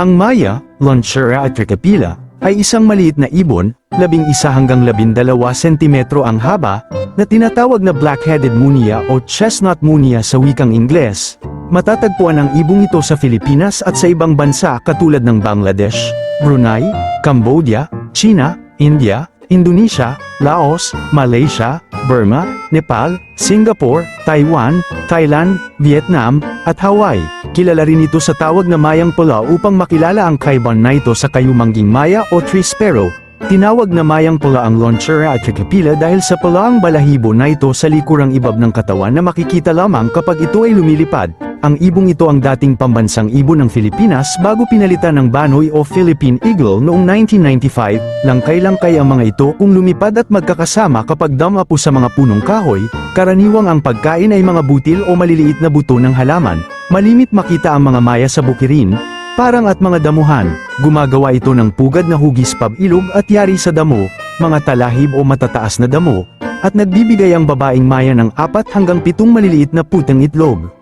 Ang Maya, Lonchera at Tricapilla, ay isang maliit na ibon, labing isa hanggang labindalawa sentimetro ang haba, na tinatawag na black-headed munia o chestnut munia sa wikang Ingles. Matatagpuan ang ibong ito sa Pilipinas at sa ibang bansa katulad ng Bangladesh, Brunei, Cambodia, China, India, Indonesia, Laos, Malaysia, Burma, Nepal, Singapore, Taiwan, Thailand, Vietnam, at Hawaii. Kilala rin ito sa tawag na mayang pula upang makilala ang kaiban na ito sa kayumangging maya o tree sparrow. Tinawag na mayang pula ang Lonchera at Tricapilla dahil sa pula ang balahibo na ito sa likurang ibab ng katawan na makikita lamang kapag ito ay lumilipad. Ang ibong ito ang dating pambansang ibon ng Pilipinas bago pinalitan ng Banoy o Philippine Eagle noong 1995, langkay-langkay ang mga ito kung lumipad at magkakasama kapag damapo sa mga punong kahoy, karaniwang ang pagkain ay mga butil o maliliit na buto ng halaman, malimit makita ang mga maya sa bukirin, parang at mga damuhan, gumagawa ito ng pugad na hugis pabilog at yari sa damo, mga talahib o matataas na damo, at nagbibigay ang babaeng maya ng apat hanggang pitong maliliit na putang itlog.